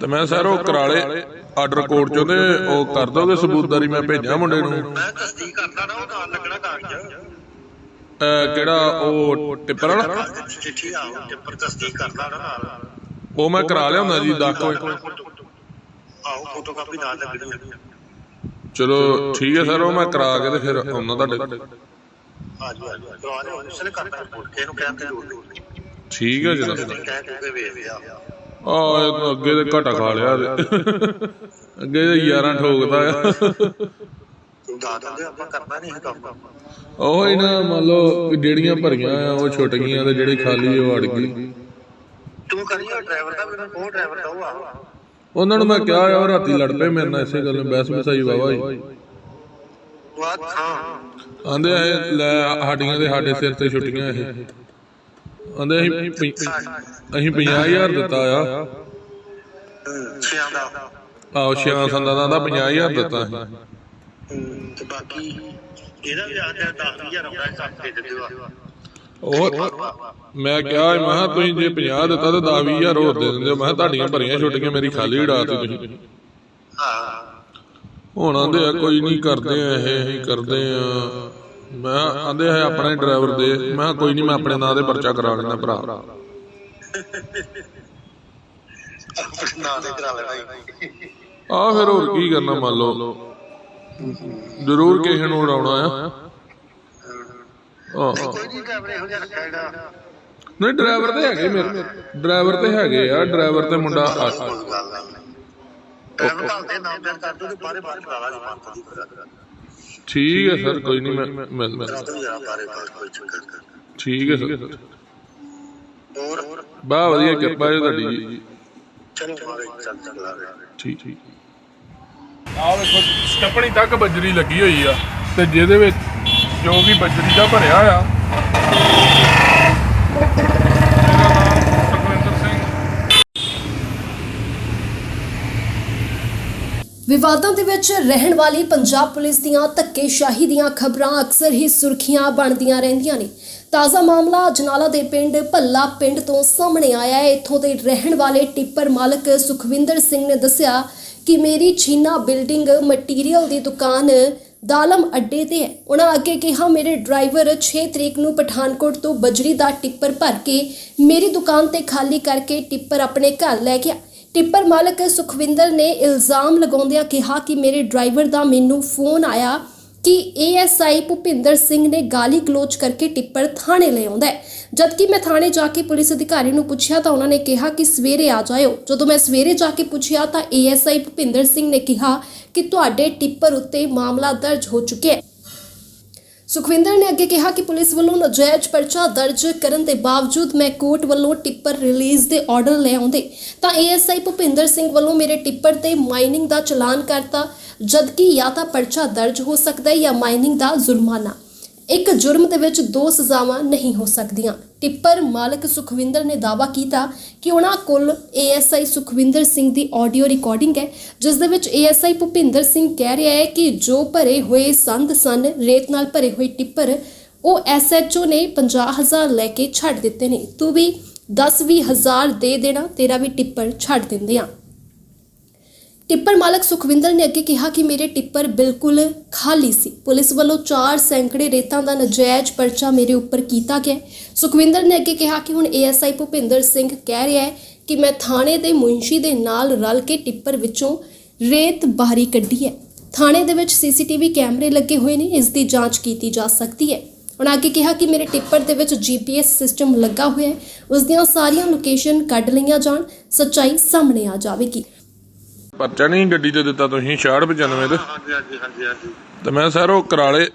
ਤੇ ਮੈਂ ਸਰ ਉਹ ਕਰਾਲੇ ਆਰਡਰ ਕੋਡ ਚੋਂ ਤੇ ਉਹ ਕਰ ਦੋਗੇ ਸਬੂਤਦਾਰੀ ਮੈਂ ਭੇਜਾਂ ਮੁੰਡੇ ਨੂੰ। ਮੈਂ ਤਸਦੀਕ ਕਰਦਾ ਨਾ ਉਹ ਨਾਲ ਲੱਗਣਾ ਕਾਗਜ਼। ਕਿਹੜਾ ਉਹ ਟਿੱਪਰ ਵਾਲਾ? ਕਾਗਜ਼ ਦੀ ਚਿੱਠੀ ਆਉ ਤੇ ਪਰ ਤਸਦੀਕ ਕਰਦਾ ਨਾ ਨਾਲ। ਉਹ ਮੈਂ ਕਰਾ ਲਿਆਉਂਦਾ ਜੀ 10 ਵਜੇ ਆਓ ਫੋਟੋ ਕਾਪੀ ਨਾਲ ਲੱਗਣੀ ਆ। ਚਲੋ ਠੀਕ ਹੈ ਸਰ ਉਹ ਮੈਂ ਕਰਾ ਕੇ ਤੇ ਫਿਰ ਆਉਣਾ ਤੁਹਾਡੇ ਕੋਲ। ਹਾਂਜੀ ਹਾਂਜੀ ਕਰਵਾ ਲਿਓ ਉਸਨੇ ਕਰਦਾ। ਰਿਪੋਰਟ ਕਿਹਨੂੰ ਕਹਿਣ ਦੀ ਲੋੜ ਨਹੀਂ ਠੀਕ ਹੈ ਜਨਾਬ ਤੁਸੀਂ ਕਹਿ ਕੇ ਵੇਖ ਲਿਆ ਆ ਅੱਗੇ ਤੇ ਘਟਾ ਖਾ ਲਿਆ। ਅੱਗੇ ਤੇ 11 ਠੋਕਦਾ ਆ ਦਿੰਦੇ ਆਪਾਂ ਕਰਨਾ ਨਹੀਂ ਇਹ ਕੰਮ। ਉਹ ਹੀ ਨਾ ਮੰਨ ਲਓ ਜਿਹੜੀਆਂ ਭਰੀਆਂ ਆ ਉਹ ਛੁੱਟ ਗਈਆਂ ਤੇ ਜਿਹੜੀ ਖਾਲੀ ਉਹ ਅੜ ਗਈ। ਤੂੰ ਕਰੀਏ ਡਰਾਈਵਰ ਦਾ ਮੈਨੂੰ ਕੋ ਡਰਾਈਵਰ ਦਾ ਉਹ ਆ। ਉਹਨਾਂ ਨੂੰ ਮੈਂ ਕਿਹਾ ਆ ਉਹ ਰਾਤੀ ਲੜ ਪਏ ਮੇਰੇ ਨਾਲ ਇਸੇ ਗੱਲ ਬਹਿਸ ਬਸਾਈ ਵਾਵਾ ਹੀ। ਆਂਦੇ ਲੈ ਸਾਡੀਆਂ ਦੇ ਸਾਡੇ ਸਿਰ ਤੇ ਛੁੱਟੀਆਂ ਇਹ। ਆਂਦੇ ਅਸੀਂ ਪੰ- ਅਸੀਂ 50000 ਦਿੱਤਾ ਆ। ਛਿਆਂ ਦਾ। ਆਓ ਛਿਆਂ ਸੰਦਾਂ ਦਾ ਤਾਂ 50000 ਦਿੱਤਾ ਅਸੀਂ। ਹਮ, ਤੇ ਬਾਕੀ ਇਹਦਾ ਵੀ ਆ ਤੇ 10000 ਆਉਂਦਾ ਹੈ ਸੱਤ ਦੇ। ਦਿੰਦੇ ਆ ਉਹ ਮੈਂ ਕਿਹਾ ਮੈਂ ਕਿਹਾ ਤੁਸੀਂ ਜੇ 50 ਦਿੱਤਾ ਤਾਂ 10 20000 ਹੋਰ ਦੇ ਦਿੰਦੇ ਹੋ। ਮੈਂ ਕਿਹਾ ਤੁਹਾਡੀਆਂ ਭਰੀਆਂ ਛੁੱਟੀਆਂ ਮੇਰੀ ਖਾਲੀ ਉਡਾਤੀ ਤੁਸੀਂ। ਹਾਂ। ਹੁਣ ਆਂਦੇ ਆ ਕੋਈ ਨਹੀਂ ਕਰਦੇ ਆ ਇਹ ਅਸੀਂ ਕਰਦੇ ਆ। ਮੈਂ ਆਂਦੇ ਆ ਆਪਣੇ ਡਰਾਈਵਰ ਦੇ। ਮੈਂ ਕੋਈ ਨਹੀਂ ਮੈਂ ਆਪਣੇ ਨਾਂ ਦੇ ਪਰਚਾ ਕਰਾ ਲੈਣਾ ਭਰਾ। ਆਪਣੇ ਨਾਂ ਤੇ ਕਰਾ ਲੈਣਾ ਆ ਫਿਰ ਹੋਰ ਕੀ ਕਰਨਾ ਮੰਨ ਲਓ। ਜ਼ਰੂਰ ਕਿਸੇ ਨੂੰ ਉਡਾਉਣਾ ਆ। ਨਹੀਂ, ਡਰਾਈਵਰ ਤੇ ਹੈਗੇ ਮੇਰੇ। ਡਰਾਈਵਰ ਤੇ ਹੈਗੇ ਆ। ਡਰਾਈਵਰ ਤੇ ਮੁੰਡਾ ਡਰਾਈਵਰ ਘਰ ਦੇ ਨਾਮ ਕਰ ਦੋ ਤੇ ਬਾਰੇ ਬਾਰੇ ਕਰਾ ਲਾ ਜੀ ਠੀਕ ਹੈ ਸਰ ਕੋਈ ਨਹੀਂ ਮੈਂ ਮੈਂ- ਮਿਲ ਮਿਲ ਦੋ ਜਰਾ ਬਾਰੇ ਬਾਰੇ ਕੋਈ ਚੱਕਰ ਨਹੀਂ। ਠੀਕ ਹੈ ਸਰ। ਹੋਰ? ਬਾ ਵਧੀਆ ਕਿਰਪਾ ਹੈ ਤੁਹਾਡੀ ਜੀ ਠੀਕ ਠੀਕ। ਆ ਵੇਖੋ ਸਟੱਪਣੀ ਤੱਕ ਬਜਰੀ ਲੱਗੀ ਹੋਈ ਆ ਤੇ ਜਿਹਦੇ ਵਿੱਚ ਜੋ ਵੀ ਬਜਰੀ ਦਾ ਭਰਿਆ ਆ ਮੇਰਾ ਨਾਮ ਸੁਖਵਿੰਦਰ ਸਿੰਘ ਵਿਵਾਦਾਂ ਦੇ ਵਿੱਚ ਰਹਿਣ ਵਾਲੀ ਪੰਜਾਬ ਪੁਲਿਸ ਦੀਆਂ ਧੱਕੇਸ਼ਾਹੀ ਦੀਆਂ ਖਬਰਾਂ ਅਕਸਰ ਹੀ ਸੁਰਖੀਆਂ ਬਣਦੀਆਂ ਰਹਿੰਦੀਆਂ ਨੇ। ਤਾਜ਼ਾ ਮਾਮਲਾ ਅਜਨਾਲਾ ਦੇ ਪਿੰਡ ਭੱਲਾ ਪਿੰਡ ਤੋਂ ਸਾਹਮਣੇ ਆਇਆ ਹੈ। ਇੱਥੋਂ ਦੇ ਰਹਿਣ ਵਾਲੇ ਟਿੱਪਰ ਮਾਲਕ ਸੁਖਵਿੰਦਰ ਸਿੰਘ ਨੇ ਦੱਸਿਆ ਕਿ ਮੇਰੀ ਛੀਨਾ ਬਿਲਡਿੰਗ ਮਟੀਰੀਅਲ ਦੀ ਦੁਕਾਨ ਦਾਲਮ ਅੱਡੇ ਤੇ ਹੈ। ਉਹਨਾਂ ਅੱਗੇ ਕਿਹਾ, ਮੇਰੇ ਡਰਾਈਵਰ 6 ਤਰੀਕ ਨੂੰ ਪਠਾਨਕੋਟ ਤੋਂ ਬਜਰੀ ਦਾ ਟਿੱਪਰ ਭਰ ਕੇ ਮੇਰੀ ਦੁਕਾਨ ਤੇ ਖਾਲੀ ਕਰਕੇ ਟਿੱਪਰ ਆਪਣੇ ਘਰ ਲੈ ਗਿਆ। ਟਿੱਪਰ ਮਾਲਕ ਸੁਖਵਿੰਦਰ ਨੇ ਇਲਜ਼ਾਮ ਲਗਾਉਂਦਿਆਂ ਕਿਹਾ ਕਿ ਮੇਰੇ ਡਰਾਈਵਰ ਦਾ ਮੈਨੂੰ ਫੋਨ ਆਇਆ ਕਿ ਏਐਸਆਈ ਭੁਪਿੰਦਰ ਸਿੰਘ ਨੇ ਗਾਲੀ ਗਲੋਚ ਕਰਕੇ ਟਿੱਪਰ ਥਾਣੇ ਲੈ ਆਉਂਦਾ ਹੈ। ਜਦਕਿ ਮੈਂ ਥਾਣੇ ਜਾ ਕੇ ਪੁਲਿਸ ਅਧਿਕਾਰੀ ਨੂੰ ਪੁੱਛਿਆ ਤਾਂ ਉਹਨਾਂ ਨੇ ਕਿਹਾ ਕਿ ਸਵੇਰੇ ਆ ਜਾਇਓ। ਜਦੋਂ ਮੈਂ ਸਵੇਰੇ ਜਾ ਕੇ ਪੁੱਛਿਆ ਤਾਂ ਏਐਸਆਈ ਭੁਪਿੰਦਰ ਸਿੰਘ ਨੇ ਕਿਹਾ ਕਿ ਤੁਹਾਡੇ ਟਿੱਪਰ ਉੱਤੇ ਮਾਮਲਾ ਦਰਜ ਹੋ ਚੁੱਕਿਆ ਹੈ। ਸੁਖਵਿੰਦਰ ਨੇ ਅੱਗੇ ਕਿਹਾ ਕਿ ਪੁਲਿਸ ਵੱਲੋਂ ਨਜਾਇਜ਼ ਪਰਚਾ ਦਰਜ ਕਰਨ ਦੇ ਬਾਵਜੂਦ ਮੈਂ ਕੋਰਟ ਵੱਲੋਂ ਟਿੱਪਰ ਰਿਲੀਜ਼ ਦੇ ਆਰਡਰ ਲੈ ਆਉਂਦੇ, ਤਾਂ ਏਐਸਆਈ ਭੁਪਿੰਦਰ ਸਿੰਘ ਵੱਲੋਂ ਮੇਰੇ ਟਿੱਪਰ ਤੇ ਮਾਈਨਿੰਗ ਦਾ ਚਲਾਨ ਕਰਤਾ, ਜਦਕਿ ਜਾਂ ਤਾਂ ਪਰਚਾ ਦਰਜ ਹੋ ਸਕਦਾ ਹੈ ਜਾਂ ਮਾਈਨਿੰਗ ਦਾ ਜੁਰਮਾਨਾ। ਇੱਕ ਜੁਰਮ ਦੇ ਵਿੱਚ ਦੋ ਸਜ਼ਾਵਾਂ ਨਹੀਂ ਹੋ ਸਕਦੀਆਂ। ਟਿੱਪਰ ਮਾਲਕ ਸੁਖਵਿੰਦਰ ਨੇ ਦਾਅਵਾ ਕੀਤਾ ਕਿ ਉਹਨਾਂ ਕੋਲ ਏਐਸਆਈ ਸੁਖਵਿੰਦਰ ਸਿੰਘ ਦੀ ਆਡੀਓ ਰਿਕਾਰਡਿੰਗ ਹੈ, ਜਿਸ ਦੇ ਵਿੱਚ ਏਐਸਆਈ ਭੁਪਿੰਦਰ ਸਿੰਘ ਕਹਿ ਰਿਹਾ ਹੈ ਕਿ ਜੋ ਭਰੇ ਹੋਏ ਸੰਦ ਸਨ, ਰੇਤ ਨਾਲ ਭਰੇ ਹੋਏ ਟਿੱਪਰ, ਉਹ ਐਸਐਚਓ ਨੇ 50000 ਲੈ ਕੇ ਛੱਡ ਦਿੱਤੇ ਨੇ। ਤੂੰ ਵੀ 10-20000 ਦੇ ਦੇਣਾ, ਤੇਰਾ ਵੀ ਟਿੱਪਰ ਛੱਡ ਦਿੰਦੇ ਆ। ਟਿੱਪਰ ਮਾਲਕ ਸੁਖਵਿੰਦਰ ਨੇ ਅੱਗੇ ਕਿਹਾ ਕਿ ਮੇਰੇ ਟਿੱਪਰ ਬਿਲਕੁਲ ਖਾਲੀ ਸੀ। ਪੁਲਿਸ ਵੱਲੋਂ 4 ਸੈਂਕੜੇ ਰੇਤਾਂ ਦਾ ਨਜਾਇਜ਼ ਪਰਚਾ ਮੇਰੇ ਉੱਪਰ ਕੀਤਾ ਗਿਆ ਸੁਖਵਿੰਦਰ ਨੇ ਅੱਗੇ ਕਿਹਾ ਕਿ ਹੁਣ ਏਐਸਆਈ ਭੁਪਿੰਦਰ ਸਿੰਘ ਕਹਿ ਰਿਹਾ ਹੈ ਕਿ ਮੈਂ ਥਾਣੇ ਦੇ ਮੁੰਸ਼ੀ ਦੇ ਨਾਲ ਰਲ ਕੇ ਟਿੱਪਰ ਵਿੱਚੋਂ ਰੇਤ ਬਾਹਰੀ ਕੱਢੀ ਹੈ। ਥਾਣੇ ਦੇ ਵਿੱਚ ਸੀਸੀਟੀਵੀ ਕੈਮਰੇ ਲੱਗੇ ਹੋਏ ਨੇ, ਇਸ ਦੀ ਜਾਂਚ ਕੀਤੀ ਜਾ ਸਕਦੀ ਹੈ। ਉਹਨਾਂ ਅੱਗੇ ਕਿਹਾ ਕਿ ਮੇਰੇ ਟਿੱਪਰ ਦੇ ਵਿੱਚ ਜੀਪੀਐਸ ਸਿਸਟਮ ਲੱਗਾ ਹੋਇਆ ਹੈ। ਉਸ ਦੀਆਂ ਸਾਰੀਆਂ ਲੋਕੇਸ਼ਨ ਕੱਢ ਲਈਆਂ ਜਾਣ, ਸੱਚਾਈ ਸਾਹਮਣੇ ਆ ਜਾਵੇਗੀ। ਪਰਚਾ ਨਹੀਂ ਗੱਡੀ ਤੇ ਦਿੱਤਾ ਤੁਸੀਂ 6695 ਤੇ। ਹਾਂਜੀ ਹਾਂਜੀ ਹਾਂਜੀ ਹਾਂਜੀ। ਤੇ ਮੈਂ ਸਰ ਉਹ ਕਰਾਲੇ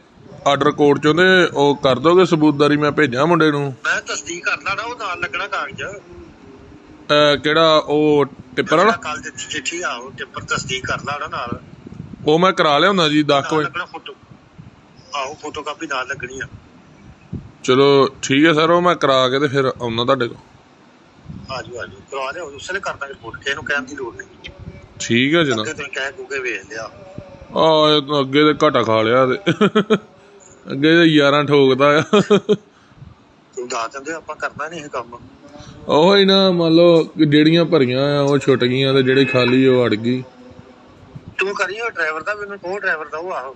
ਆਰਡਰ ਕੋਡ ਚੋਂ ਤੇ ਉਹ ਕਰ ਦੋਗੇ ਸਬੂਤਦਾਰੀ ਮੈਂ ਭੇਜਾਂ ਮੁੰਡੇ ਨੂੰ? ਮੈਂ ਤਸਦੀਕ ਕਰਦਾ ਨਾ ਉਹ ਨਾਲ ਲੱਗਣਾ ਕਾਗਜ਼। ਅਹ ਕਿਹੜਾ ਉਹ ਟਿੱਪਰ ਵਾਲਾ? ਕੱਲ ਦੀ ਚਿੱਠੀ ਆਉ ਤੇ ਪਰ ਤਸਦੀਕ ਕਰ ਲਾ ਉਹਨਾਂ ਨਾਲ। ਉਹ ਮੈਂ ਕਰਾ ਲਿਆਉਂਦਾ ਜੀ 10 ਨਾਲ ਵਜੇ। ਲੱਗਣਾ ਫੋਟੋ। ਆਓ ਫੋਟੋ ਕਾਪੀ ਨਾਲ ਲੱਗਣੀ ਆ। ਚਲੋ ਠੀਕ ਹੈ ਸਰ ਉਹ ਮੈਂ ਕਰਾ ਕੇ ਤੇ ਫਿਰ ਆਉਣਾ ਤੁਹਾਡੇ ਕੋਲ। ਆਜੋ ਆਜੋ ਕਰਵਾ ਲਿਓ ਉਸਨੇ ਕਰਦਾ ਰਿਪੋਰਟ ਕਿਹਨੂੰ ਕਹਿਣ ਦੀ ਲੋੜ ਨਹੀਂ। ਠੀਕ ਹੈ ਜਨਾਬ? ਅੱਗੇ ਤੁਸੀਂ ਕਹਿ ਕੂਗੇ ਵੇਖ ਲਿਆ। ਆ ਇਹ ਤਾਂ ਅੱਗੇ ਤੇ ਘਟਾ ਖਾ ਲਿਆ ਤੇ। ਅੱਗੇ ਤੇ 11 ਠੋਕਦਾ ਆ। ਤੂੰ ਦੱਸ ਦਿੰਦੇ ਆਪਾਂ ਕਰਨਾ ਨਹੀਂ ਇਹ ਕੰਮ। ਉਹ ਹੀ ਨਾ ਮੰਨ ਲਓ ਜਿਹੜੀਆਂ ਭਰੀਆਂ ਆ ਉਹ ਛੁੱਟ ਗਈਆਂ ਤੇ ਜਿਹੜੀ ਖਾਲੀ ਉਹ ਅੜ ਗਈ। ਤੂੰ ਕਰੀਓ ਡਰਾਈਵਰ ਦਾ ਮੈਨੂੰ ਕਹੋ ਡਰਾਈਵਰ ਦਾ ਉਹ ਆਹੋ।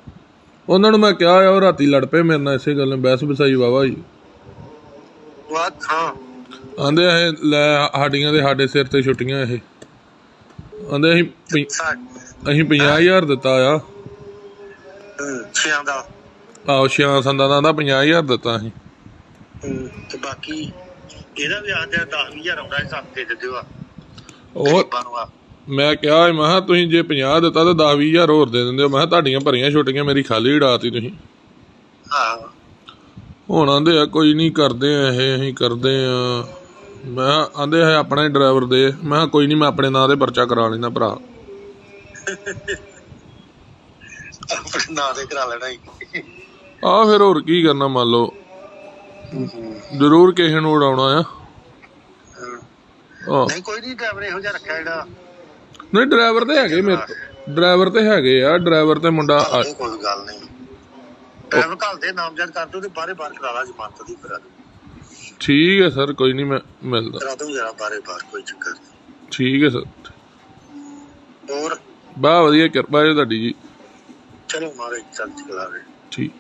ਉਹਨਾਂ ਨੂੰ ਮੈਂ ਕਿਹਾ ਆ ਉਹ ਰਾਤੀ ਲੜ ਪਏ ਮੇਰੇ ਨਾਲ ਇਸੇ ਗੱਲ ਨਾਲ ਬਹਿਸ ਬਸਾਈ ਵਾਵਾ ਜੀ ਵਾਹ ਹਾਂ। ਆਂਦੇ ਇਹ ਲੈ ਸਾਡੀਆਂ ਦੇ ਸਾਡੇ ਸਿਰ ਤੇ ਛੁੱਟੀਆਂ ਇਹ। ਆਂਦੇ ਅਸੀਂ ਪੰ- ਅਸੀਂ 50000 ਦਿੱਤਾ ਆ। ਛਿਆਂ ਦਾ। ਆਹੋ ਛਿਆਂ ਸੰਦਾਂ ਦਾ ਆਂਦਾ 50000 ਦਿੱਤਾ ਅਸੀਂ। ਤੇ ਬਾਕੀ ਇਹਦਾ ਵੀ ਆਜ 10000 ਆਉਂਦਾ ਹੈ ਸਾਨੂੰ ਦੇ ਆ ਉਹ ਗਰੀਬਾਂ ਨੂੰ ਆ। ਮੈਂ ਕਿਹਾ ਸੀ, ਮੈਂ ਕਿਹਾ ਤੁਸੀਂ ਜੇ 50 ਦਿੱਤਾ ਤਾਂ 10 20000 ਹੋਰ ਦੇ ਦਿੰਦੇ ਹੋ। ਮੈਂ ਕਿਹਾ ਤੁਹਾਡੀਆਂ ਭਰੀਆਂ ਛੁੱਟੀਆਂ ਮੇਰੀ ਖਾਲੀ ਉਡਾਤੀ ਤੁਸੀਂ। ਹਾਂ ਹੁਣ ਆਂਦੇ ਆ ਕੋਈ ਨਹੀਂ ਕਰਦੇ ਆ ਇਹ ਅਸੀਂ ਕਰਦੇ ਆ। ਮੈਂ ਆਂਦੇ ਆ ਆਪਣਾ ਹੀ ਡਰਾਈਵਰ ਦੇ। ਮੈਂ ਕਿਹਾ ਕੋਈ ਨਹੀਂ ਮੈਂ ਆਪਣੇ ਨਾਂ ਤੇ ਪਰਚਾ ਕਰਾ ਲੈਣਾ ਭਰਾ। ਆਪਣੇ ਨਾਂ ਦੇ ਕਰਾ ਲੈਣਾ ਹੀ। ਆ ਫਿਰ ਹੋਰ ਕੀ ਕਰਨਾ ਮੰਨ ਲਓ। ਜ਼ਰੂਰ ਕਿਸੇ ਨੂੰ ਉਡਾਉਣਾ ਆ। ਨਹੀਂ ਕੋਈ ਨਹੀਂ ਡਰਾਈਵਰ ਇਹੋ ਜਿਹਾ ਰੱਖਿਆ ਜਿਹੜਾ। ਨਹੀਂ ਡਰਾਈਵਰ ਤੇ ਹੈਗੇ ਮੇਰੇ ਡਰਾਈਵਰ ਤੇ ਹੈਗੇ ਆ ਡਰਾਈਵਰ ਤੇ ਮੁੰਡਾ ਕੋਈ ਗੱਲ ਨਹੀਂ। ਡਰਾਈਵਰ ਘੱਲ ਦੇ ਨਾਮਜ਼ਦ ਕਰ ਦੋ ਤੇ ਬਾਰੇ ਬਾਹਰ ਕਰਾ ਲਾ ਜ਼ਮਾਨਤ ਦੀ ਕਰਾ ਦੋ ਠੀਕ ਹੈ ਸਰ ਕੋਈ ਨਹੀਂ ਮੈਂ ਮਿਲਦਾ। ਕਰਾ ਦੋ ਜਰਾ ਬਾਰੇ ਬਾਹਰ ਕੋਈ ਚੱਕਰ ਨਹੀਂ। ਠੀਕ ਹੈ ਸਰ। ਹੋਰ? ਬਾ ਵਧੀਆ ਕਿਰਪਾ ਹੈ ਤੁਹਾਡੀ ਜੀ। ਚਲੋ ਮਾਰੇ ਚੱਲ ਚਲਾਵੇ ਠੀਕ।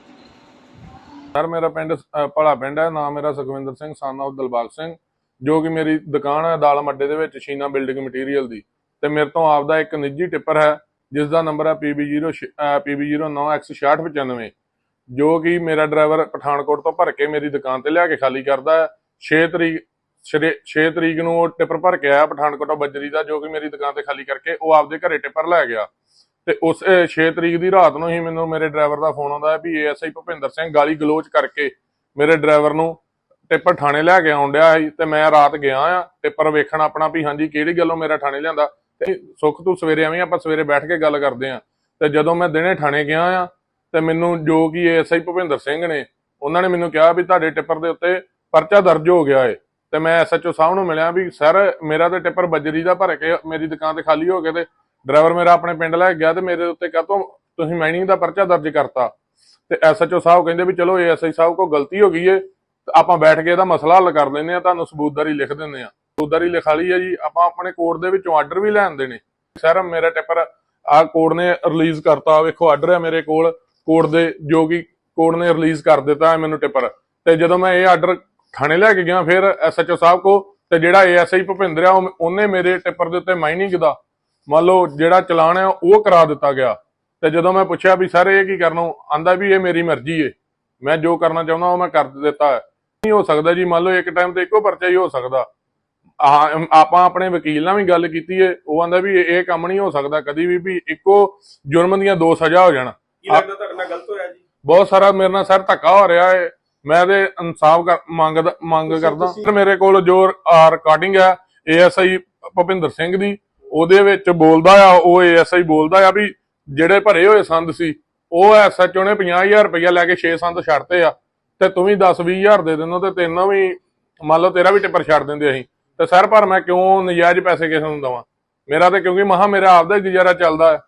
ਸਰ ਮੇਰਾ ਪਿੰਡ ਭਲਾ ਪਿੰਡ ਹੈ ਨਾਮ ਮੇਰਾ ਸੁਖਵਿੰਦਰ ਸਿੰਘ son of ਦਿਲਬਾਗ ਸਿੰਘ ਜੋ ਕਿ ਮੇਰੀ ਦੁਕਾਨ ਹੈ ਦਾਲਮ ਅੱਡੇ ਦੇ ਵਿੱਚ ਸ਼ੀਨਾ ਬਿਲਡਿੰਗ ਮਟੀਰੀਅਲ ਦੀ। ਤੇ ਮੇਰੇ ਤੋਂ ਆਪਦਾ ਇੱਕ ਨਿੱਜੀ ਟਿੱਪਰ ਹੈ ਜਿਸ ਦਾ ਨੰਬਰ ਹੈ PB0 PB09X6695 ਜੋ ਕਿ ਮੇਰਾ ਡਰਾਈਵਰ ਪਠਾਨਕੋਟ ਤੋਂ ਭਰ ਕੇ ਮੇਰੀ ਦੁਕਾਨ ਤੇ ਲਿਆ ਕੇ ਖਾਲੀ ਕਰਦਾ ਹੈ। 6 ਤਰੀਕ 6 ਤਰੀਕ ਨੂੰ ਉਹ ਟਿੱਪਰ ਭਰ ਕੇ ਆਇਆ ਪਠਾਨਕੋਟ ਤੋਂ ਬੱਜਰੀ ਦਾ, ਜੋ ਕਿ ਮੇਰੀ ਦੁਕਾਨ ਤੇ ਖਾਲੀ ਕਰਕੇ ਉਹ ਆਪਦੇ ਘਰੇ ਟਿੱਪਰ ਲੈ ਗਿਆ। ਤੇ ਉਸ 6 ਤਰੀਕ ਦੀ ਰਾਤ ਨੂੰ ਹੀ ਮੈਨੂੰ ਮੇਰੇ ਡਰਾਈਵਰ ਦਾ ਫੋਨ ਆਉਂਦਾ ਹੈ ਵੀ ਏਐਸਆਈ ਭੁਪਿੰਦਰ ਸਿੰਘ ਗਾਲੀ ਗਲੋਚ ਕਰਕੇ ਮੇਰੇ ਡਰਾਈਵਰ ਨੂੰ ਟਿੱਪਰ ਥਾਣੇ ਲੈ ਕੇ ਆਉਣ ਡਿਆ ਸੀ ਤੇ ਮੈਂ ਰਾਤ ਗਿਆ ਆ ਟਿੱਪਰ ਵੇਖਣ ਆਪਣਾ ਵੀ ਹਾਂਜੀ ਕਿਹੜੀ ਗੱਲੋਂ ਮੇਰਾ ਥਾਣੇ ਲਿਆਂਦਾ। ਤੇ ਸੁੱਖ ਤੂੰ ਸਵੇਰੇ ਆਵੀਂ ਆਪਾਂ ਸਵੇਰੇ ਬੈਠ ਕੇ ਗੱਲ ਕਰਦੇ ਆ ਤੇ ਜਦੋਂ ਮੈਂ ਦਿਨੇ ਥਾਣੇ ਗਿਆ ਆ ਤੇ ਮੈਨੂੰ ਜੋ ਕਿ ਏਐਸਆਈ ਭੁਪਿੰਦਰ ਸਿੰਘ ਨੇ, ਉਹਨਾਂ ਨੇ ਮੈਨੂੰ ਕਿਹਾ ਵੀ ਤੁਹਾਡੇ ਟਿੱਪਰ ਦੇ ਉੱਤੇ ਪਰਚਾ ਦਰਜ ਹੋ ਗਿਆ ਏ। ਤੇ ਮੈਂ ਐਸਐਚਓ ਸਾਹਿਬ ਨੂੰ ਮਿਲਿਆ ਵੀ, ਸਰ, ਮੇਰਾ ਤੇ ਟਿੱਪਰ ਬੱਜਰੀ ਦਾ ਭਰ ਕੇ ਮੇਰੀ ਦੁਕਾਨ ਤੇ ਖਾਲੀ ਹੋ ਗਿਆ ਤੇ ਡਰਾਈਵਰ ਮੇਰਾ ਆਪਣੇ ਪਿੰਡ ਲੈ ਗਿਆ ਤੇ ਮੇਰੇ ਉੱਤੇ ਕਾਹਤੋਂ ਤੁਸੀਂ ਮਾਈਨਿੰਗ ਦਾ ਪਰਚਾ ਦਰਜ ਕਰਤਾ? ਤੇ ਐਸਐਚਓ ਸਾਹਿਬ ਕਹਿੰਦੇ ਵੀ, ਚਲੋ ਏਐਸਆਈ ਸਾਹਿਬ ਕੋ ਗਲਤੀ ਹੋ ਗਈ ਏ, ਤੇ ਆਪਾਂ ਬੈਠ ਕੇ ਇਹਦਾ ਮਸਲਾ ਹੱਲ ਕਰ ਲੈਂਦੇ ਆ ਤੁਹਾਨੂੰ ਸਬੂਤਦਾਰੀ ਲਿਖ ਦਿੰਦੇ ਆ ਸਬੂਤਦਾਰੀ ਲਿਖਾ ਲਈ ਆ ਜੀ, ਆਪਾਂ ਆਪਣੇ ਕੋਰਟ ਦੇ ਵਿੱਚੋਂ ਆਰਡਰ ਵੀ ਲੈ ਆਂਦੇ ਨੇ। ਸਰ, ਮੇਰਾ ਟਿੱਪਰ ਆ ਕੋਰਟ ਨੇ ਰਿਲੀਜ਼ ਕਰਤਾ ਵੇਖੋ, ਆਰਡਰ ਹੈ ਮੇਰੇ ਕੋਲ। ਕੋਰਟ ਦੇ, ਜੋ ਕਿ ਕੋਰਟ ਨੇ ਰਿਲੀਜ਼ ਕਰ ਦਿੱਤਾ ਹੈ ਮੈਨੂੰ ਟਿੱਪਰ। ਤੇ ਜਦੋਂ ਮੈਂ ਇਹ ਆਰਡਰ ਥਾਣੇ ਲੈ ਕੇ ਗਿਆ, ਫਿਰ ਐਸਐਚਓ ਸਾਹਿਬ ਕੋ ਤੇ ਜਿਹੜਾ ਏਐਸਆਈ ਭੁਪਿੰਦਰ ਆ ਉਹਨੇ ਮੇਰੇ ਟਿੱਪਰ ਦੇ ਉੱਤੇ ਮਾਈਨਿੰਗ ਦਾ, ਮੰਨ ਲਓ ਜਿਹੜਾ ਚਲਾਨ ਹੈ ਉਹ ਕਰਾ ਦਿੱਤਾ ਗਿਆ। ਤੇ ਜਦੋਂ ਮੈਂ ਪੁੱਛਿਆ ਵੀ, ਸਰ, ਇਹ ਕੀ ਕਰਨੋਂ? ਆਂਦਾ ਵੀ, ਇਹ ਮੇਰੀ ਮਰਜ਼ੀ ਏ। ਮੈਂ ਜੋ ਕਰਨਾ ਚਾਹੁੰਦਾ, ਉਹ ਮੈਂ ਕਰ ਦਿੱਤਾ ਨਹੀਂ ਹੋ ਸਕਦਾ ਜੀ, ਮੰਨ ਲਓ ਇੱਕ ਟਾਈਮ ਤੇ ਇੱਕੋ ਪਰਚਾ ਹੀ ਹੋ ਸਕਦਾ। ਆਪਾਂ ਆਪਣੇ ਵਕੀਲ ਨਾਲ ਵੀ ਗੱਲ ਕੀਤੀ ਏ। ਉਹ ਆਂਦਾ ਵੀ ਇਹ ਇਹ ਕੰਮ ਨਹੀਂ ਹੋ ਸਕਦਾ ਕਦੀ ਵੀ ਵੀ ਇੱਕੋ ਜੁਰਮ ਦੀਆਂ ਦੋ ਸਜ਼ਾ ਹੋ ਜਾਣ। ਕੀ ਲੱਗਦਾ ਤੁਹਾਡੇ ਨਾਲ ਗਲਤ ਹੋਇਆ ਜੀ ਬਹੁਤ ਸਾਰਾ ਮੇਰੇ ਨਾਲ ਸਰ ਧੱਕਾ ਹੋ ਰਿਹਾ ਹੈ ਮੈਂ ਤੇ ਇਨਸਾਫ ਮੰਗਦਾ ਮੰਗ ਕਰਦਾ। ਸਰ ਮੇਰੇ ਕੋਲ ਜੋ ਰਿਕਾਰਡਿੰਗ ਹੈ ਏਐਸਆਈ ਭੁਪਿੰਦਰ ਸਿੰਘ ਦੀ ਉਹਦੇ ਵਿੱਚ ਬੋਲਦਾ ਆ ਉਹ ਏਐਸਆਈ ਬੋਲਦਾ ਆ ਵੀ ਜਿਹੜੇ ਭਰੇ ਹੋਏ ਸੰਦ ਸੀ ਉਹ ਐਸਐਚਓ ਨੇ 50000 ਰੁਪਇਆ ਲੈ ਕੇ 6 ਸੰਦ ਛੱਡਤੇ ਆ। ਤੇ ਤੂੰ ਵੀ 10 20000 ਦੇ ਦਿੰਦਾ ਤੇ ਤੈਨੂੰ ਵੀ ਮੰਨ ਲਓ ਤੇਰਾ ਵੀ ਟਿੱਪਰ ਛੱਡ ਦਿੰਦੇ ਅਸੀਂ। ਤੇ ਸਰ ਪਰ ਮੈਂ ਕਿਉਂ ਨਜਾਇਜ਼ ਪੈਸੇ ਕਿਸੇ ਨੂੰ ਦਵਾਂ? ਮੇਰਾ ਤੇ ਕਿਉਂਕਿ ਮਹਾ ਮੇਰਾ ਆਪਦਾ ਗੁਜ਼ਾਰਾ ਚੱਲਦਾ ਹੈ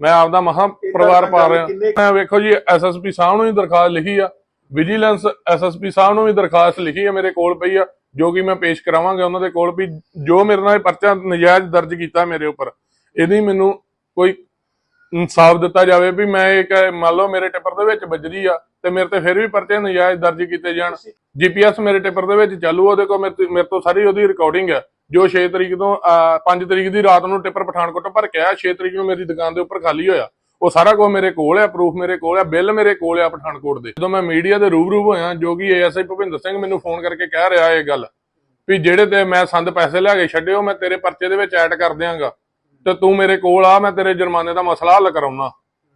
ਮੈਂ ਆਪਦਾ ਮਹਾ ਪਰਿਵਾਰ ਪਾਲ ਰਿਹਾ। ਮੈਂ ਵੇਖੋ ਜੀ ਐਸਐਸਪੀ ਸਾਹਿਬ ਨੂੰ ਵੀ ਦਰਖਾਸਤ ਲਿਖੀ ਆ। ਵਿਜੀਲੈਂਸ ਐਸਐਸਪੀ ਸਾਹਿਬ ਨੂੰ ਵੀ ਦਰਖਾਸਤ ਲਿਖੀ ਆ ਮੇਰੇ ਕੋਲ ਪਈ ਆ ਜੋ ਕਿ ਮੈਂ ਪੇਸ਼ ਕਰਾਵਾਂਗਾ ਉਹਨਾਂ ਦੇ ਕੋਲ ਵੀ ਜੋ ਮੇਰੇ ਨਾਲ ਪਰਚਾ ਨਜਾਇਜ਼ ਦਰਜ ਕੀਤਾ ਮੇਰੇ ਉੱਪਰ। ਇਹਦੀ ਮੈਨੂੰ ਕੋਈ ਇਨਸਾਫ ਦਿੱਤਾ ਜਾਵੇ ਵੀ ਮੈਂ ਇੱਕ ਮੰਨ ਲਓ ਮੇਰੇ ਟਿੱਪਰ ਦੇ ਵਿੱਚ ਵੱਜਦੀ ਆ ਤੇ ਮੇਰੇ ਤੇ ਫਿਰ ਵੀ ਪਰਚੇ ਨਜਾਇਜ਼ ਦਰਜ ਕੀਤੇ ਜਾਣ। ਜੀਪੀਐਸ ਮੇਰੇ ਟਿੱਪਰ ਦੇ ਵਿੱਚ ਚਾਲੂ ਉਹਦੇ ਕੋਲ ਮੇਰੇ ਤੇ- ਸਾਰੀ ਉਹਦੀ ਰਿਕਾਰਡਿੰਗ ਹੈ ਜੋ 6 ਤਰੀਕ ਤੋਂ 5 ਤਰੀਕ ਦੀ ਰਾਤ ਨੂੰ ਟਿੱਪਰ ਪਠਾਨਕੋਟ ਭਰ ਕੇ ਆਇਆ 6 ਤਰੀਕ ਨੂੰ ਮੇਰੀ ਦੁਕਾਨ ਦੇ ਉੱਪਰ ਖਾਲੀ ਹੋਇਆ। ਉਹ ਸਾਰਾ ਕੁਝ ਮੇਰੇ ਕੋਲ ਹੈ ਪ੍ਰੂਫ ਮੇਰੇ ਕੋਲ ਹੈ ਬਿੱਲ ਮੇਰੇ ਕੋਲ ਹੈ ਪਠਾਨਕੋਟ ਦੇ। ਜਦੋਂ ਮੈਂ ਮੀਡੀਆ ਦੇ ਰੂਬਰੂ ਹੋਇਆ ਜੋ ਕਿ ਏਐਸਆਈ ਭੁਪਿੰਦਰ ਸਿੰਘ ਮੈਨੂੰ ਫੋਨ ਕਰਕੇ ਕਹਿ ਰਿਹਾ ਇਹ ਗੱਲ ਵੀ ਜਿਹੜੇ ਤੇ ਮੈਂ ਸੰਦ ਪੈਸੇ ਲਿਆ ਕੇ ਛੱਡਿਓ ਮੈਂ ਤੇਰੇ ਪਰਚੇ ਦੇ ਵਿੱਚ ਐਡ ਕਰ ਦਿਆਂਗਾ। ਤੇ ਤੂੰ ਮੇਰੇ ਕੋਲ ਆ ਮੈਂ ਤੇਰੇ ਜੁਰਮਾਨੇ ਦਾ ਮਸਲਾ ਹੱਲ ਕਰਾਉਣਾ।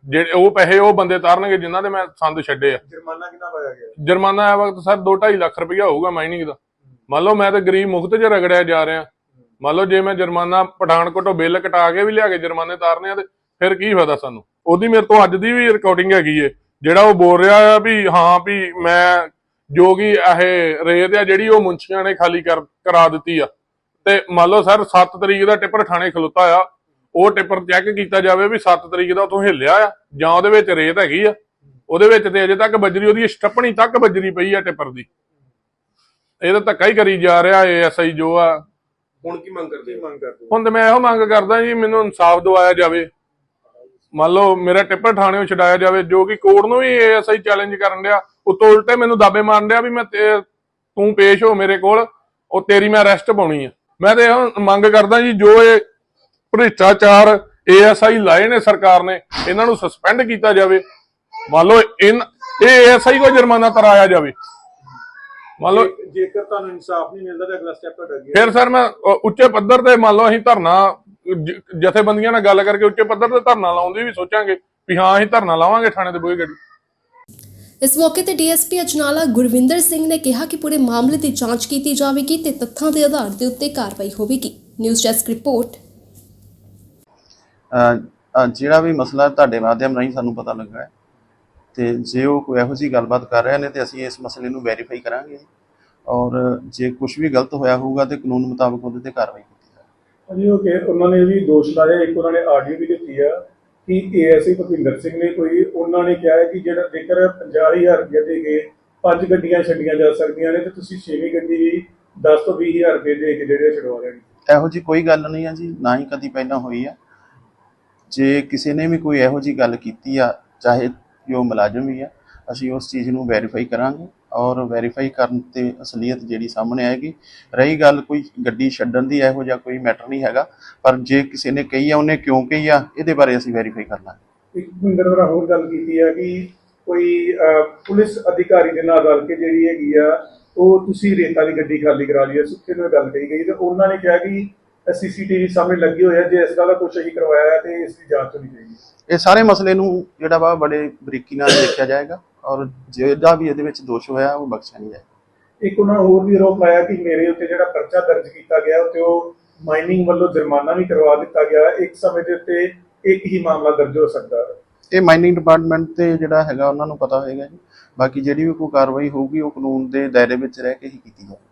ਜਿਹੜੇ ਉਹ ਪੈਸੇ ਉਹ ਬੰਦੇ ਤਾਰਨਗੇ ਜਿਨ੍ਹਾਂ ਦੇ ਮੈਂ ਸੰਦ ਛੱਡੇ ਆ। ਜੁਰਮਾਨਾ ਕਿੰਨਾ ਪਾਇਆ ਗਿਆ? ਜੁਰਮਾਨਾ ਇਹ ਵਕਤ ਸਰ 2.5 ਲੱਖ ਰੁਪਇਆ ਹੋਊਗਾ ਮਾਈਨਿੰਗ ਦਾ। ਮੰਨ ਲਓ ਮੈਂ ਤਾਂ ਗਰੀਬ ਮੁਕਤ 'ਚ ਰਗੜਿਆ ਜਾ ਰਿਹਾ। ਮੰਨ ਲਓ ਜੇ ਮੈਂ ਜੁਰਮਾਨਾ ਪਠਾਨਕੋਟੋਂ ਬਿੱਲ ਕਟਾ ਕੇ ਵੀ ਲਿਆ ਕੇ ਜੁਰਮਾਨੇ ਤਾਰਨੇ ਆ ਤੇ ਫਿਰ ਕੀ ਫਾਇਦਾ ਸਾਨੂੰ? ਉਹਦੀ ਮੇਰੇ ਤੋਂ ਅੱਜ ਦੀ ਵੀ ਰਿਕਾਰਡਿੰਗ ਹੈਗੀ ਏ, ਜਿਹੜਾ ਉਹ ਬੋਲ ਰਿਹਾ ਆ ਵੀ ਹਾਂ ਵੀ ਮੈਂ ਜੋ ਕਿ ਇਹ ਰੇਤ ਆ ਜਿਹੜੀ ਉਹ ਮੁੰਸ਼ੀਆਂ ਨੇ ਖਾਲੀ ਕਰਾ ਦਿੱਤੀ ਆ। ਤੇ ਮੰਨ ਲਓ ਸਰ 7 ਤਰੀਕ ਦਾ ਟਿੱਪਰ ਥਾਣੇ ਖਲੋਤਾ ਆ, ਉਹ ਟਿੱਪਰ ਚੈੱਕ ਕੀਤਾ ਜਾਵੇ ਵੀ 7 ਤਰੀਕ ਦਾ ਉਥੋਂ ਹਿੱਲਿਆ ਆ ਜਾਂ ਉਹਦੇ ਵਿੱਚ ਰੇਤ ਹੈਗੀ ਆ। ਉਹਦੇ ਵਿੱਚ ਤੇ ਅਜੇ ਤੱਕ ਬਜਰੀ, ਉਹਦੀ ਸਟੱਪਣੀ ਤੱਕ ਬਜਰੀ ਪਈ ਆ ਟਿੱਪਰ ਦੀ। ਇਹ ਤਾਂ ਧੱਕਾ ਹੀ ਕਰੀ ਜਾ ਰਿਹਾ ਏਐਸਆਈ ਜੋ ਆ। ਹੁਣ ਕੀ ਮੰਗ ਕਰਦੇ ਮੰਗ ਕਰਦੇ ਹੁਣ ਤੇ ਮੈਂ ਇਹੋ ਮੰਗ ਕਰਦਾ ਜੀ ਮੈਨੂੰ ਇਨਸਾਫ ਦਿਵਾਇਆ ਜਾਵੇ। ਮੰਨ ਲਓ ਮੇਰਾ ਟਿੱਪਰ ਥਾਣਿਓਂ ਛਡਾਇਆ ਜਾਵੇ ਜੋ ਕਿ ਕੋਰਟ ਨੂੰ ਵੀ ਏਐਸਆਈ ਚੈਲੰਜ ਕਰਨ ਡਿਆ। ਉਤੋਂ ਉਲਟੇ ਮੈਨੂੰ ਦਾਬੇ ਮਾਰਨ ਡਿਆ ਵੀ ਮੈਂ ਤੇ- ਪੇਸ਼ ਹੋ ਮੇਰੇ ਕੋਲ ਉਹ ਤੇਰੀ ਮੈਂ ਅਰੈਸਟ ਪਾਉਣੀ ਆ। ਮੈਂ ਤੇ ਇਹੋ ਮੰਗ ਕਰਦਾ ਜੀ ਜੋ ਇਹ ਭ੍ਰਿਸ਼ਟਾਚਾਰ ਏਐਸਆਈ ਲਾਏ ਨੇ ਸਰਕਾਰ ਨੇ ਇਹਨਾਂ ਨੂੰ ਸਸਪੈਂਡ ਕੀਤਾ ਜਾਵੇ। ਮੰਨ ਲਓ ਇਹ ਏਐਸਆਈ ਕੋ ਜੁਰਮਾਨਾ ਕਰਾਇਆ ਜਾਵੇ। ਮੰਨ ਲਓ ਜੇਕਰ ਤੁਹਾਨੂੰ ਇਨਸਾਫ ਨਹੀਂ ਮਿਲਦਾ ਤਾਂ ਅਗਲਾ ਸਟੈਪ ਤੁਹਾਡਾ ਕੀ ਫਿਰ ਸਰ ਮੈਂ ਉੱਚੇ ਪੱਧਰ ਤੇ ਮੰਨ ਲਓ ਅਸੀਂ ਧਰਨਾ ਜਥੇਬੰਦੀਆਂ ਨਾਲ ਗੱਲ ਕਰਕੇ ਉੱਚੇ ਪੱਧਰ ਤੇ ਧਰਨਾ ਲਾਉਣ ਦੀ ਵੀ ਸੋਚਾਂਗੇ ਵੀ ਹਾਂ ਅਸੀਂ ਧਰਨਾ ਲਾਵਾਂਗੇ ਥਾਣੇ ਦੇ ਬੂਹੇ ਗੱਡੀ। ਇਸ ਮੌਕੇ ਤੇ ਡੀਐਸਪੀ ਅਜਨਾਲਾ ਗੁਰਵਿੰਦਰ ਸਿੰਘ ਨੇ ਕਿਹਾ ਕਿ ਪੂਰੇ ਮਾਮਲੇ ਦੀ ਜਾਂਚ ਕੀਤੀ ਜਾਵੇਗੀ ਤੇ ਤੱਥਾਂ ਦੇ ਆਧਾਰ ਦੇ ਉੱਤੇ ਕਾਰਵਾਈ ਹੋਵੇਗੀ। News desk report. ਜਿਹੜਾ ਵੀ ਮਸਲਾ ਤੁਹਾਡੇ ਮਾਧਿਅਮ ਰਾਹੀਂ ਸਾਨੂੰ ਪਤਾ ਲੱਗਾ ਹੈ। ਤੇ ਜੇ ਉਹ ਕੋਈ ਇਹੋ ਜਿਹੀ ਗੱਲਬਾਤ ਕਰ ਰਹੇ ਨੇ ਤੇ ਅਸੀਂ ਇਸ ਮਸਲੇ ਨੂੰ ਵੈਰੀਫਾਈ ਕਰਾਂਗੇ ਔਰ ਜੇ ਕੁਝ ਵੀ ਗਲਤ ਹੋਇਆ ਹੋਊਗਾ ਤੇ ਕਾਨੂੰਨ ਮੁਤਾਬਕ ਉਹਦੇ ਤੇ ਕਾਰਵਾਈ ਕੀਤੀ ਜਾਵੇਗੀ ਜੀ ਉਹ ਕਿ ਉਹਨਾਂ ਨੇ ਵੀ ਦੋਸ਼ ਲਾਇਆ ਇੱਕ ਉਹਨਾਂ ਨੇ ਆਡੀਓ ਵੀ ਦਿੱਤੀ ਆ ਕਿ ਏਐਸਆਈ ਭੁਪਿੰਦਰ ਸਿੰਘ ਨੇ ਕੋਈ ਉਹਨਾਂ ਨੇ ਕਿਹਾ ਹੈ ਕਿ ਜਿਹੜਾ ਜੇਕਰ 50000 ਰੁਪਏ ਦੇ ਕੇ ਪੰਜ ਗੱਡੀਆਂ ਛੱਡੀਆਂ ਜਾ ਸਕਦੀਆਂ ਨੇ ਤੇ ਤੁਸੀਂ ਛੇਵੀਂ ਗੱਡੀ ਵੀ 10 ਤੋਂ 20000 ਰੁਪਏ ਦੇ ਕੇ ਜਿਹੜੇ ਛਡਵਾ ਲੈਣੀ ਇਹੋ ਜਿਹੀ ਕੋਈ ਗੱਲ ਨਹੀਂ ਹੈ ਜੀ ਨਾ ਹੀ ਕਦੀ ਪਹਿਲਾਂ ਹੋਈ ਆ। ਜੇ ਕਿਸੇ ਨੇ ਵੀ ਕੋਈ ਇਹੋ ਜਿਹੀ ਗੱਲ ਕੀਤੀ ਆ ਚਾਹੇ ਜੋ ਮੁਲਾਜ਼ਮ ਵੀ ਆ, ਅਸੀਂ ਉਸ ਚੀਜ਼ ਨੂੰ ਵੈਰੀਫਾਈ ਕਰਾਂਗੇ ਔਰ ਵੈਰੀਫਾਈ ਕਰਨ ਤੇ ਅਸਲੀਅਤ ਜਿਹੜੀ ਸਾਹਮਣੇ ਆਏਗੀ। ਰਹੀ ਗੱਲ ਕੋਈ ਗੱਡੀ ਛੱਡਣ ਦੀ, ਇਹੋ ਜਿਹਾ ਕੋਈ ਮੈਟਰ ਨਹੀਂ ਹੈਗਾ, ਪਰ ਜੇ ਕਿਸੇ ਨੇ ਕਹੀ ਆ, ਉਹਨੇ ਕਿਉਂ ਕਹੀ ਆ, ਇਹਦੇ ਬਾਰੇ ਅਸੀਂ ਵੈਰੀਫਾਈ ਕਰਨਾ ਇੱਕ ਭੁਪਿੰਦਰ ਵਰਾ ਹੋਰ ਗੱਲ ਕੀਤੀ ਆ ਕਿ ਕੋਈ ਪੁਲਿਸ ਅਧਿਕਾਰੀ ਦੇ ਨਾਲ ਰਲ ਕੇ ਜਿਹੜੀ ਹੈਗੀ ਆ, ਉਹ ਤੁਸੀਂ ਰੇਤਾ ਦੀ ਗੱਡੀ ਖਾਲੀ ਕਰਾ ਲਈ ਸੁੱਖੇ ਨੂੰ ਗੱਲ ਕਹੀ ਗਈ ਤੇ ਉਹਨਾਂ ਨੇ ਕਿਹਾ ਕਿ ਸੀਸੀਟੀਵੀ ਸਾਹਮਣੇ ਲੱਗੇ ਆ ਜੇ ਇਸ ਗੱਲ ਦਾ ਕੁਝ ਅਸੀਂ ਕਰਵਾਇਆ ਹੈ ਤੇ ਇਸ ਦੀ ਜਾਂਚ ਹੋਣੀ ਚਾਹੀਦੀ ਇਹ ਸਾਰੇ ਮਸਲੇ ਨੂੰ ਜਿਹੜਾ ਵਾ ਬੜੇ ਬਰੀਕੀ ਨਾਲ ਦੇਖਿਆ ਜਾਏਗਾ ਔਰ ਜਿਹੜਾ ਵੀ ਇਹਦੇ ਵਿੱਚ ਦੋਸ਼ ਹੋਇਆ ਉਹ ਬਖਸ਼ਿਆ ਨਹੀਂ ਜਾਏਗਾ। ਇੱਕ ਉਹਨਾਂ ਹੋਰ ਵੀ ਆਰੋਪ ਲਾਇਆ ਕਿ ਮੇਰੇ ਉੱਤੇ ਜਿਹੜਾ ਪਰਚਾ ਦਰਜ ਕੀਤਾ ਗਿਆ ਉੱਤੇ ਉਹ ਮਾਈਨਿੰਗ ਵੱਲੋਂ ਜੁਰਮਾਨਾ ਵੀ ਕਰਵਾ ਦਿੱਤਾ ਗਿਆ। ਇੱਕ ਸਮੇਂ ਦੇ ਉੱਤੇ ਇੱਕ ਹੀ ਮਾਮਲਾ ਦਰਜ ਹੋ ਸਕਦਾ ਹੈ। ਇਹ ਮਾਈਨਿੰਗ ਡਿਪਾਰਟਮੈਂਟ ਤੇ ਜਿਹੜਾ ਹੈਗਾ ਉਹਨਾਂ ਨੂੰ ਪਤਾ ਹੋਏਗਾ ਜੀ। ਬਾਕੀ ਜਿਹੜੀ ਵੀ ਕੋਈ ਕਾਰਵਾਈ ਹੋਊਗੀ ਉਹ ਕਾਨੂੰਨ ਦੇ ਦਾਇਰੇ ਵਿੱਚ ਰਹਿ ਕੇ ਹੀ ਕੀਤੀ ਜਾਵੇਗੀ